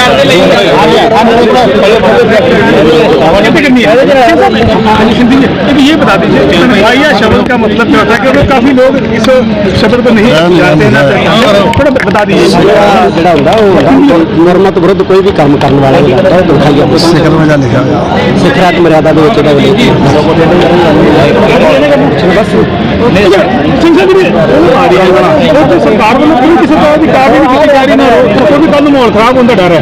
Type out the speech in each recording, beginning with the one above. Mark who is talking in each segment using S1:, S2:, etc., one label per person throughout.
S1: ਸਰਕਾਰ ਦੇ ਲਈ
S2: ये बता दीजिए कि तन्हाइया शब्द का मतलब क्या होता है क्योंकि काफी लोग इस शब्द को नहीं जानते ना पहचानते। थोड़ा बता दीजिए
S3: ਜਿਹੜਾ ਹੁੰਦਾ ਉਹ ਗੁਰਮਤ ਵਿਰੁੱਧ ਕੋਈ ਵੀ ਕੰਮ ਕਰਨ ਵਾਲਾ ਜਿਹੜਾ ਹੁੰਦਾ ਉਹ ਦੁਖਾਈਆ ਬਸ ਸਿਖਰ ਮਜਾ ਲਿਖਿਆ ਹੋਇਆ ਸਿਖਰਾਤ ਮਰਿਆਦਾ ਦੇ ਵਿੱਚ ਇਹਦਾ ਉਲੇਖ ਬਸ
S2: ਸੰਸਦ ਵੀ ਉਹ ਤਾਂ ਸਰਕਾਰ ਵੱਲੋਂ ਕੋਈ ਕਿਸੇ ਤਰ੍ਹਾਂ ਦੀ ਕਾਰਵਾਈ ਨਹੀਂ ਕੀਤੀ ਜਾ ਰਹੀ ਨਾ ਕੋਈ ਵੀ ਕੱਲ ਨੂੰ ਮਾਹੌਲ ਖਰਾਬ ਹੋਣ ਦਾ ਡਰ ਹੈ?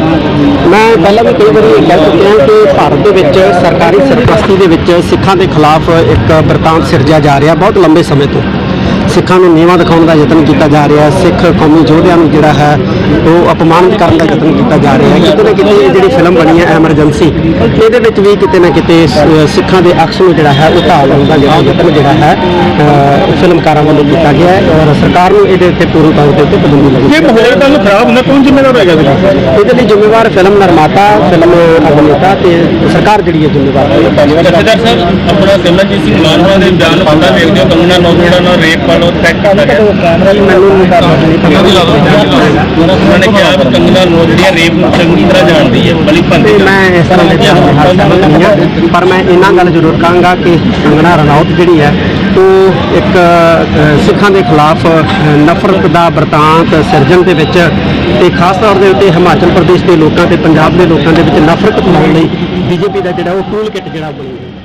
S3: ਮੈਂ ਪਹਿਲਾਂ ਵੀ ਕਈ ਵਾਰੀ ਇਹ ਕਹਿ ਚੁੱਕਿਆ ਕਿ ਭਾਰਤ ਦੇ ਵਿੱਚ ਸਰਕਾਰੀ ਸਰਪ੍ਰਸਤੀ ਦੇ ਵਿੱਚ ਸਿੱਖਾਂ ਦੇ ਖਿਲਾਫ ਇੱਕ ਵਰਤਾਂਤ ਸਿਰਜਿਆ ਜਾ ਰਿਹਾ ਬਹੁਤ ਲੰਬੇ ਸਮੇਂ ਤੋਂ। ਸਿੱਖਾਂ ਨੂੰ ਨੀਵਾਂ ਦਿਖਾਉਣ ਦਾ ਯਤਨ ਕੀਤਾ ਜਾ ਰਿਹਾ ਹੈ। ਸਿੱਖ ਕੌਮੀ ਯੋਧਿਆਂ ਨੂੰ ਜਿਹੜਾ ਹੈ ਉਹ ਅਪਮਾਨਿਤ ਕਰਨ ਦਾ ਯਤਨ ਕੀਤਾ ਜਾ ਰਿਹਾ ਹੈ। ਕਿਤੇ ਨਾ ਕਿਤੇ ਇਹ ਜਿਹੜੀ ਫਿਲਮ ਬਣੀ ਹੈ ਐਮਰਜੈਂਸੀ ਇਹਦੇ ਵਿੱਚ ਵੀ ਕਿਤੇ ਨਾ ਕਿਤੇ ਸਿੱਖਾਂ ਦੇ ਅਕਸ ਨੂੰ ਜਿਹੜਾ ਹੈ ਉਹ ਢਾਲ ਲਾਉਣ ਦਾ ਜਿਹੜਾ ਯਤਨ ਜਿਹੜਾ ਹੈ ਫਿਲਮਕਾਰਾਂ ਵੱਲੋਂ ਕੀਤਾ ਗਿਆ ਹੈ ਔਰ ਸਰਕਾਰ ਨੂੰ ਇਹਦੇ ਉੱਤੇ ਪੂਰੀ ਤੌਰ ਤੇ ਉੱਤੇ ਪਾਬੰਦੀ ਲੱਗੀ
S2: ਜੇ ਮਾਹੌਲ ਨੂੰ ਖਰਾਬ ਹੁੰਦਾ ਕੌਣ ਜ਼ਿੰਮੇਵਾਰ ਹੋਏਗਾ ਇਹਦਾ
S3: ਇਹਦੇ ਲਈ ਜ਼ਿੰਮੇਵਾਰ ਫਿਲਮ ਨਿਰਮਾਤਾ ਫਿਲਮ ਅਭਿਨੇਤਾ ਤੇ ਸਰਕਾਰ ਜਿਹੜੀ ਹੈ ਜ਼ਿੰਮੇਵਾਰ ਹੈ।
S1: ਜਥੇਦਾਰ ਸਾਹਿਬ ਆਪਣਾ ਸਿਮਰਨਜੀਤ ਸਿੰਘ ਮਾਨਵਾ ਦੇ ਬਿਆਨ ਪਾਉਂਦਾ ਵੇਖਦੇ ਹੋ ਕੰਗਨਾ ਨੌਜਵਾਨਾਂ ਨਾਲ ਰੇਪ ਵਾਲੋ ਤੈਕ ਕੀਤਾ ਗਿਆ
S3: ਮੈਨੂੰ ਨਹੀਂ ਪਤਾ
S1: ਉਹਨਾਂ ਨੇ ਕਿਹਾ ਕਿ ਕੰਗਨਾ ਨੌ ਜਿਹੜੀਆਂ ਰੇਪ ਨੂੰ ਚੰਗੀ ਤਰ੍ਹਾਂ ਜਾਣਦੀ ਹੈ ਬਲੀ
S3: ਤੇ
S1: ਭੰਦੀ
S3: ਮੈਂ ਇਸ ਤਰ੍ਹਾਂ ਦੇ ਬਿਆਨ ਹਾਲ ਨਹੀਂ ਹਾਂ ਪਰ ਮੈਂ ਇਹਨਾਂ ਗੱਲ ਜ਼ਰੂਰ ਕਹਾਂਗਾ ਕਿ ਕੰਗਣਾ ਰਣੌਤ ਜਿਹੜੀ ਹੈ ਉਹ ਇੱਕ ਸਿੱਖਾਂ ਦੇ ਖਿਲਾਫ ਨਫ਼ਰਤ ਦਾ ਵਰਤਾਂਤ ਸਿਰਜਣ ਦੇ ਵਿੱਚ ਤੇ ਖਾਸ ਤੌਰ ਦੇ ਉੱਤੇ ਹਿਮਾਚਲ ਪ੍ਰਦੇਸ਼ ਦੇ ਲੋਕਾਂ ਤੇ ਪੰਜਾਬ ਦੇ ਲੋਕਾਂ ਦੇ ਵਿੱਚ ਨਫ਼ਰਤ ਫੈਲਾਉਣ ਲਈ ਬੀਜੇਪੀ ਦਾ ਜਿਹੜਾ ਉਹ ਟੂਲ ਕਿਟ ਜਿਹੜਾ ਬਣੀ